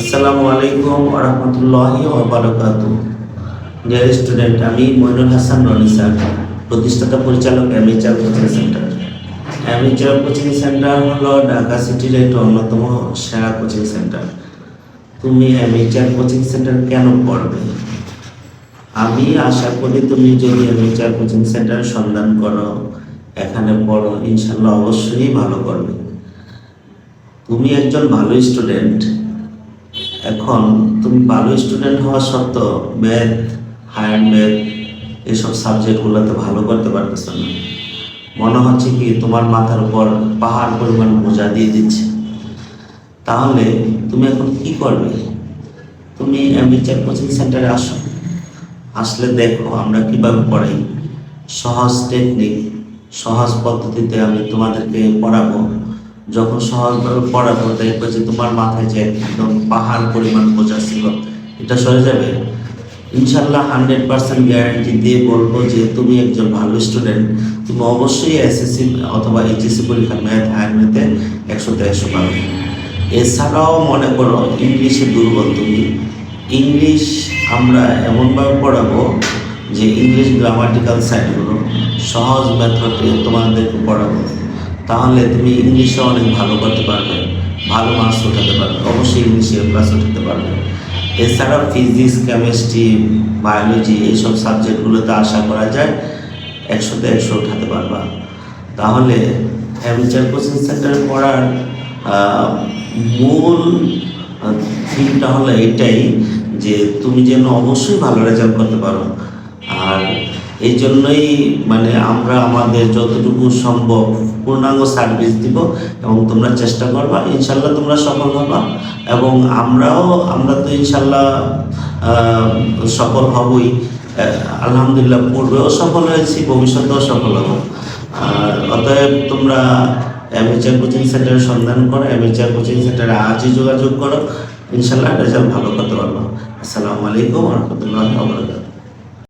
আসসালামু আলাইকুম রহমতুল্লাহি ওবরাকাতু ডিয়ার স্টুডেন্ট আমি মইনুল হাসান রনি স্যার, প্রতিষ্ঠাতা পরিচালক amateur coaching centre amateur coaching centre হলো ঢাকা সিটির একটি অন্যতম সেরা কোচিং সেন্টার। তুমি অ্যামেচার কোচিং সেন্টার কেন পড়বে? আমি আশা করি তুমি যদি অ্যামেচার কোচিং সেন্টার সন্ধান করো, এখানে পড়ো ইনশাল্লাহ অবশ্যই ভালো করবে। তুমি একজন ভালো স্টুডেন্ট এখন তুমি ভালো স্টুডেন্ট হওয়া সত্ত্বেও ম্যাথ হায়ার ম্যাথ এসব সাবজেক্টগুলোতে ভালো করতে পারতেছো না। মনে হচ্ছে কি তোমার মাথার উপর পাহাড় পরিমাণ বোঝা দিয়ে দিচ্ছে। তাহলে তুমি এখন কি করবে? তুমি অ্যামিচার কোচিং সেন্টারে আসো। আসলে দেখো আমরা কীভাবে পড়াই। সহজ টেকনিক সহজ পদ্ধতিতে আমি তোমাদেরকে পড়াবো। যখন সহজভাবে পড়াবো দেখবে যে তোমার মাথায় যে একদম পাহাড় পরিমাণ বোঝা ছিল, এটা সরে যাবে? ইনশাল্লাহ হান্ড্রেড পার্সেন্ট গ্যারান্টি দিয়ে বলব যে তুমি একজন ভালো স্টুডেন্ট তুমি অবশ্যই এসএসসি অথবা এইচএসসি পরীক্ষা ম্যাথ হায়ার ম্যাথে একশো পাবে। এছাড়াও মনে করো ইংলিশে দুর্বল তুমি। ইংলিশ আমরা এমনভাবে পড়াবো যে ইংলিশ গ্রামাটিক্যাল সাইডগুলো সহজ মেথডে তোমাদেরকে পড়াবো। তাহলে তুমি ইংলিশে অনেক ভালো করতে পারবে, ভালো মার্কস উঠাতে পারবে, অবশ্যই ইংলিশে ক্লাস উঠাতে পারবে। এছাড়া ফিজিক্স কেমিস্ট্রি বায়োলজি এইসব সাবজেক্টগুলোতে আশা করা যায় একশোতে একশো উঠাতে পারবা। তাহলে অ্যামিচার কোচিং সেন্টারে পড়ার মূল থিমটা হলো এটাই যে তুমি যেন অবশ্যই ভালো রেজাল্ট করতে পারো। আর এই জন্যই মানে আমরা আমাদের যতটুকু সম্ভব পূর্ণাঙ্গ সার্ভিস দিব এবং তোমরা চেষ্টা করবা, ইনশাল্লাহ তোমরা সফল হবা এবং আমরাও, আমরা তো ইনশাল্লাহ সফল হবই। আলহামদুলিল্লাহ পূর্বেও সফল হয়েছি, ভবিষ্যতেও সফল হব। অতএব তোমরা অ্যামেচার কোচিং সেন্টারের সন্ধান করো অ্যামেচার কোচিং সেন্টারে আজই যোগাযোগ করো। ইনশাল্লাহ রেজাল্ট ভালো করতে পারব। আসসালামু আলাইকুম রহমতুল্লাহ